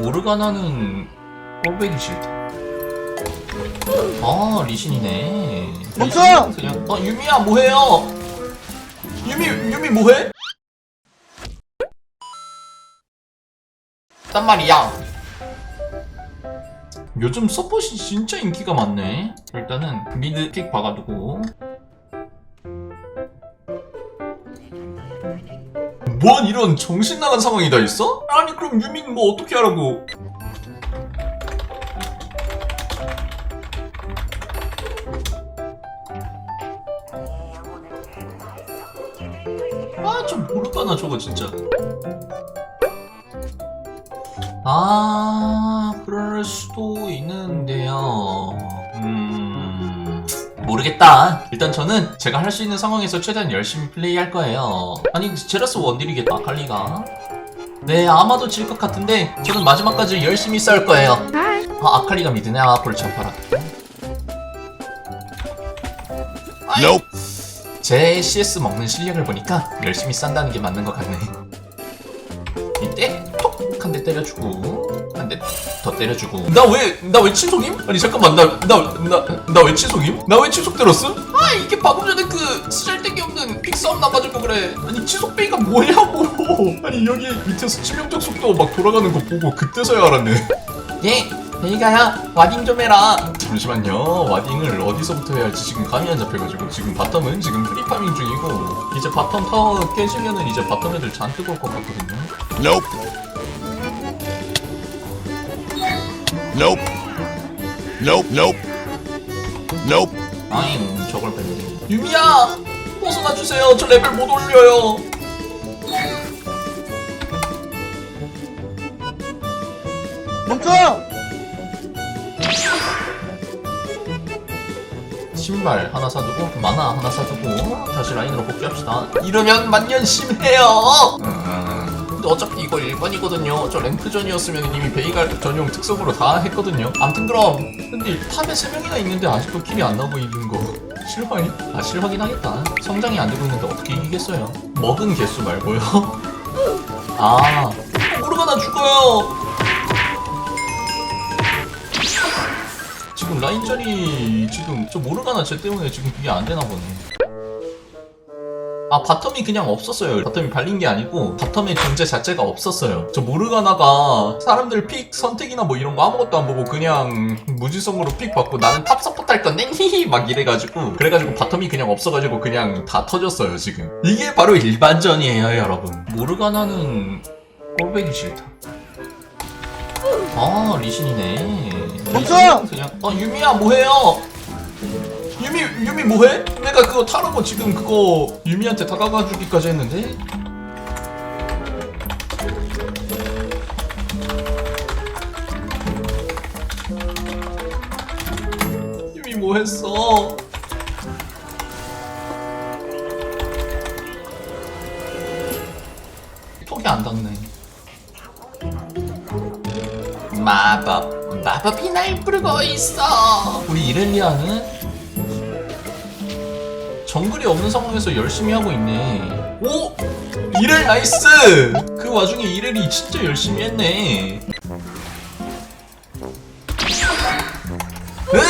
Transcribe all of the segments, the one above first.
모르가나는 꼴배기 싫다. 아 리신이네. 멈춰! 그냥 어 유미야 뭐해요? 유미 유미 뭐해? 딴 말이야. 요즘 서폿이 진짜 인기가 많네. 일단은 미드 픽 박아두고. 뭔 이런 정신 나간 상황이 다 있어? 아니 그럼 유민 뭐 어떻게 하라고? 아, 좀 모르겠나 저거 진짜. 아, 그럴 수도 있는데요. 음, 모르겠다. 일단 저는 제가 할 수 있는 상황에서 최대한 열심히 플레이할 거예요. 아니, 제라스 원딜이겠다, 칼리가. 네, 아마도 질 것 같은데 저는 마지막까지 열심히 싸울 거예요. 아, 아칼리가 미드네. 아. 아이, Nope. 제 CS 먹는 실력을 보니까 열심히 싼다는 게 맞는 것 같네. 이때 톡 한 대 때려주고 한 대 더 때려주고. 나 왜 나왜 치속임? 아니 잠깐만 나 나 나 나왜 치속임? 나왜 치속 들었어? 아 이게 방금 전에 그 쓰잘데기 없는 픽싸움 나가지고 그래. 아니 치속 베이가 뭐냐고. 아니 여기 밑에서 치명적 속도 막 돌아가는 거 보고 그때서야 알았네. 예 베이가야 와딩 좀 해라. 잠시만요. 와딩을 어디서부터 해야 할지 지금 감이 안 잡혀가지고 지금 바텀은 지금 프리파밍 중이고 이제 바텀 타워 깨지면은 이제 바텀 애들 잔뜩 올 것 같거든요 Nope. Nope. Nope. Nope. Nope. 아잉 저걸 뺐네 유미야 벗어나 주세요 저 레벨 못 올려요 멈춰! 신발 하나 사두고 만화 하나 사두고 다시 라인으로 복귀합시다 이러면 만년 심해요 음, 근데 어차피 이거 일반이거든요. 저 랭크전이었으면 이미 베이갈 전용 특성으로 다 했거든요. 암튼 그럼 근데 탑에 3명이나 있는데 아직도 킬이 안 나고 있는 거. 실화임? 아 실화긴 하겠다. 성장이 안 되고 있는데 어떻게 이기겠어요? 먹은 개수 말고요. 아 모르가 나 죽어요! 지금 라인전이 지금 저 모르가나 쟤 때문에 지금 그게 안 되나 보네. 아 바텀이 그냥 없었어요. 바텀이 발린 게 아니고 바텀의 존재 자체가 없었어요. 저 모르가나가 사람들 픽 선택이나 뭐 이런 거 아무것도 안 보고 그냥 무지성으로 픽 받고 나는 탑 서포트 할 건데 히히 막 이래가지고 그래가지고 바텀이 그냥 없어가지고 그냥 다 터졌어요 지금. 이게 바로 일반전이에요 여러분. 모르가나는 꼴배기 싫다. 아 리신이네. 리신은 그냥 어 유미야 뭐해요? 유미 유미 뭐해? 내가 그거 타라고 지금 그거 유미한테 다가가 주기까지 했는데. 유미 뭐 했어? 톡이 안 닿네. 마법 마법이 날 부르고 있어 우리 이렐리아는 정글이 없는 상황에서 열심히 하고 있네 오! 이렐 나이스! 그 와중에 이렐이 진짜 열심히 했네 응!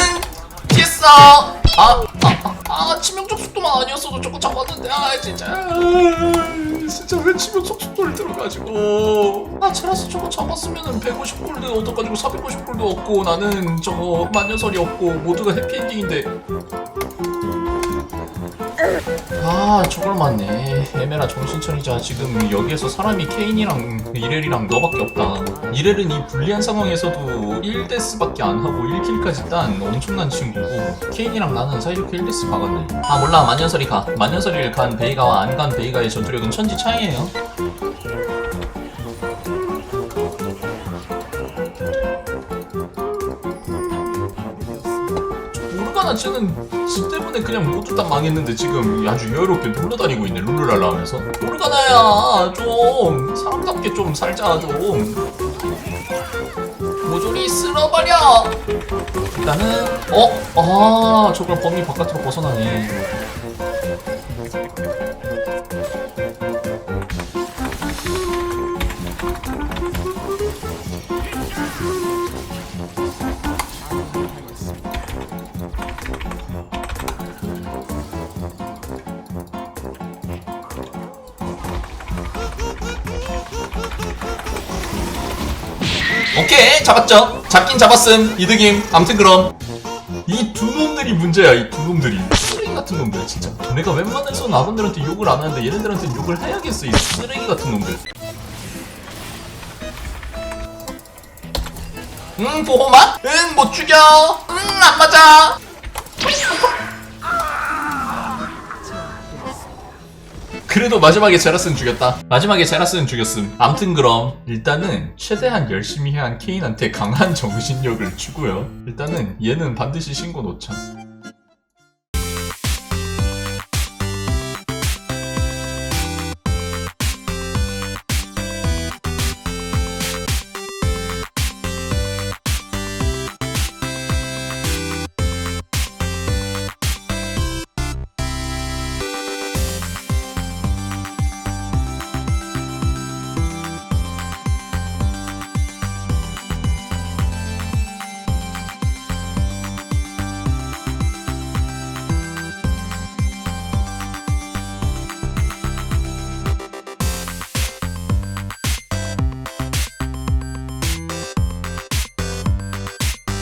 피했어! 아! 아! 아! 아 치명적 속도만 아니었어도 저거 잡았는데 아 진짜 아, 진짜 왜 치명적 속도를 들어가지고 아 제라스 저거 잡았으면은 150골드 얻어가지고 450골드 얻고 나는 저거 만년설이 없고 모두가 해피엔딩인데 아 저걸 맞네. 에메라 정신천이자. 지금 여기에서 사람이 케인이랑 이렐이랑 너밖에 없다. 이렐은 이 불리한 상황에서도 1데스밖에 안 하고 1킬까지 딴 엄청난 친구고 케인이랑 나는 사이좋게 1데스 박았네. 아 몰라. 만년설이 가. 만년설이를 간 베이가와 안 간 베이가의 전투력은 천지 차이에요. 모르가나 쟤는 지 때문에 그냥 모두 다 망했는데 지금 아주 여유롭게 놀러 다니고 있네 룰루랄라 하면서. 모르가나야 좀. 사람답게 좀 살자 좀. 모조리 쓸어버려. 일단은 어? 아 저걸 범위 바깥으로 벗어나네 오케이 잡았죠? 잡긴 잡았음. 이득임. 암튼 그럼. 이 두 놈들이 문제야 이 두 놈들이. 쓰레기 같은 놈들 진짜. 내가 웬만해서는 아군들한테 욕을 안 하는데 얘네들한테 욕을 해야겠어 이 쓰레기 같은 놈들. 응 보호막? 응못 죽여. 응안 맞아 그래도 마지막에 제라스는 죽였다. 마지막에 제라스는 죽였음. 암튼 그럼 일단은 최대한 열심히 한 케인한테 강한 정신력을 주고요. 일단은 얘는 반드시 신고 놓자.